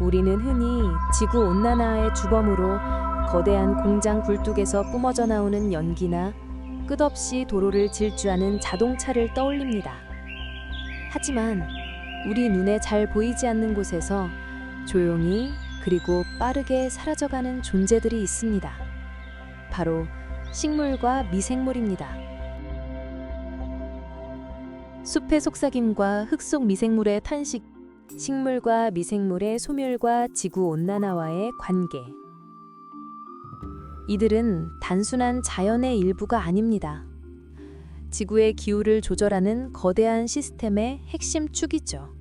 우리는 흔히 지구 온난화의 주범으로 거대한 공장 굴뚝에서 뿜어져 나오는 연기나 끝없이 도로를 질주하는 자동차를 떠올립니다. 하지만 우리 눈에 잘 보이지 않는 곳에서 조용히 그리고 빠르게 사라져가는 존재들이 있습니다. 바로 식물과 미생물입니다. 숲의 속삭임과 흙속 미생물의 탄식, 식물과 미생물의 소멸과 지구 온난화와의 관계. 이들은 단순한 자연의 일부가 아닙니다. 지구의 기후를 조절하는 거대한 시스템의 핵심 축이죠.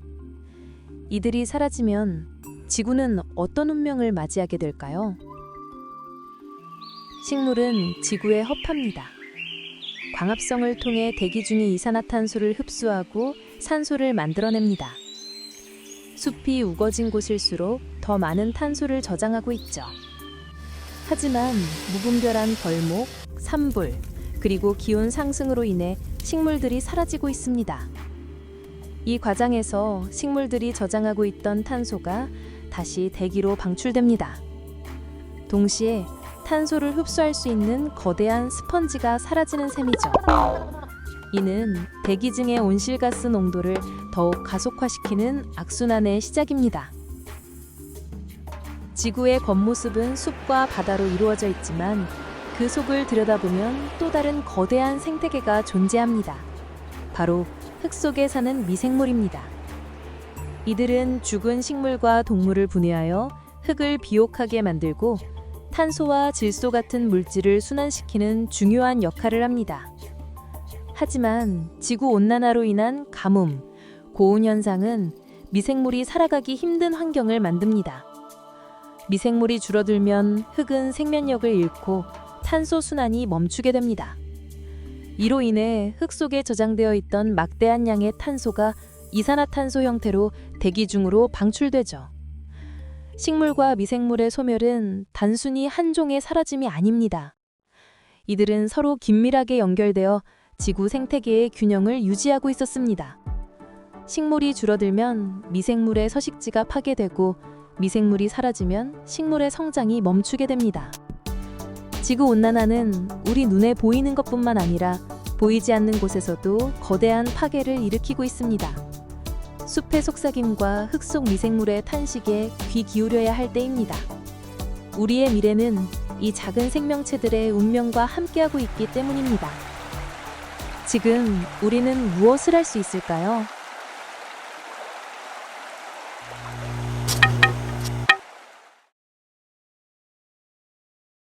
이들이 사라지면 지구는 어떤 운명을 맞이하게 될까요? 식물은 지구에 허팝니다. 광합성을 통해 대기 중의 이산화탄소를 흡수하고 산소를 만들어냅니다. 숲이 우거진 곳일수록 더 많은 탄소를 저장하고 있죠. 하지만 무분별한 벌목, 산불, 그리고 기온 상승으로 인해 식물들이 사라지고 있습니다. 이 과정에서 식물들이 저장하고 있던 탄소가 다시 대기로 방출됩니다. 동시에 탄소를 흡수할 수 있는 거대한 스펀지가 사라지는 셈이죠. 이는 대기 중의 온실가스 농도를 더욱 가속화시키는 악순환의 시작입니다. 지구의 겉모습은 숲과 바다로 이루어져 있지만 그 속을 들여다보면 또 다른 거대한 생태계가 존재합니다. 바로 흙 속에 사는 미생물입니다. 이들은 죽은 식물과 동물을 분해하여 흙을 비옥하게 만들고 탄소와 질소 같은 물질을 순환시키는 중요한 역할을 합니다. 하지만 지구 온난화로 인한 가뭄, 고온 현상은 미생물이 살아가기 힘든 환경을 만듭니다. 미생물이 줄어들면 흙은 생명력을 잃고 탄소 순환이 멈추게 됩니다. 이로 인해 흙 속에 저장되어 있던 막대한 양의 탄소가 이산화탄소 형태로 대기 중으로 방출되죠. 식물과 미생물의 소멸은 단순히 한 종의 사라짐이 아닙니다. 이들은 서로 긴밀하게 연결되어 지구 생태계의 균형을 유지하고 있었습니다. 식물이 줄어들면 미생물의 서식지가 파괴되고 미생물이 사라지면 식물의 성장이 멈추게 됩니다. 지구 온난화는 우리 눈에 보이는 것뿐만 아니라 보이지 않는 곳에서도 거대한 파괴를 일으키고 있습니다. 숲의 속삭임과 흙속 미생물의 탄식에 귀 기울여야 할 때입니다. 우리의 미래는 이 작은 생명체들의 운명과 함께하고 있기 때문입니다. 지금 우리는 무엇을 할 수 있을까요?